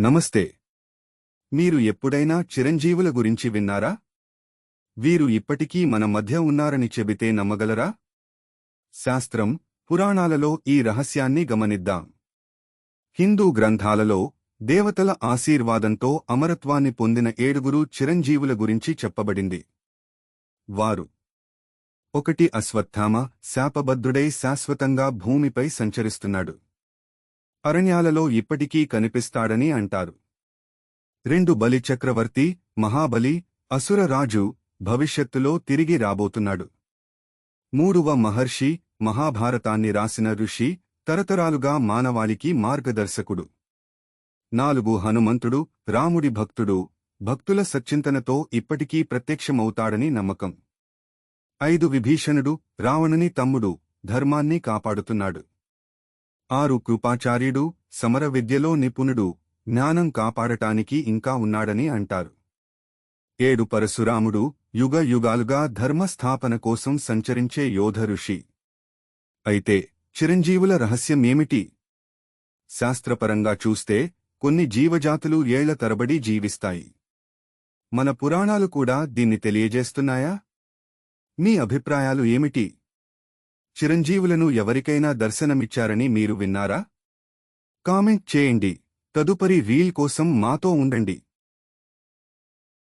నమస్తే. మీరు ఎప్పుడైనా చిరంజీవుల గురించి విన్నారా? వీరు ఇప్పటికీ మన మధ్య ఉన్నారని చెబితే నమ్మగలరా? శాస్త్రం పురాణాలలో ఈ రహస్యాన్ని గమనిద్దాం. హిందూ గ్రంథాలలో దేవతల ఆశీర్వాదంతో అమరత్వాన్ని పొందిన ఏడుగురు చిరంజీవుల గురించి చెప్పబడింది. వారు ఒకటి అశ్వత్థామ శాపబద్ధుడై శాశ్వతంగా భూమిపై సంచరిస్తున్నాడు. అరణ్యాలలో ఇప్పటికీ కనిపిస్తాడని అంటారు. రెండు బలి చక్రవర్తి మహాబలి అసురరాజు భవిష్యత్తులో తిరిగి రాబోతున్నాడు. మూడవ మహర్షి మహాభారతాన్ని రాసిన ఋషి తరతరాలుగా మానవాళికి మార్గదర్శకుడు. నాలుగు హనుమంతుడు రాముడి భక్తుడు భక్తుల సచ్చింతనతో ఇప్పటికీ ప్రత్యక్షమవుతాడని నమ్మకం. ఐదు విభీషణుడు రావణుని తమ్ముడు ధర్మాన్ని కాపాడుతున్నాడు. ఆరు కృపాచార్యుడు సమర విద్యలో నిపుణుడు జ్ఞానం కాపాడటానికి ఇంకా ఉన్నాడని అంటారు. ఏడు పరశురాముడు యుగ యుగాలుగా ధర్మస్థాపన కోసం సంచరించే యోధ ఋషి. అయితే చిరంజీవుల రహస్యమేమిటి? శాస్త్రపరంగా చూస్తే కొన్ని జీవజాతులు ఏళ్ళ తరబడి జీవిస్తాయి. మన పురాణాలు కూడా దీన్ని తెలియజేస్తున్నాయా? మీ అభిప్రాయాలు ఏమిటి? చిరంజీవులను ఎవరికైనా దర్శనమిచ్చారని మీరు విన్నారా? కామెంట్ చేయండి. తదుపరి రీల్ కోసం మాతో ఉండండి.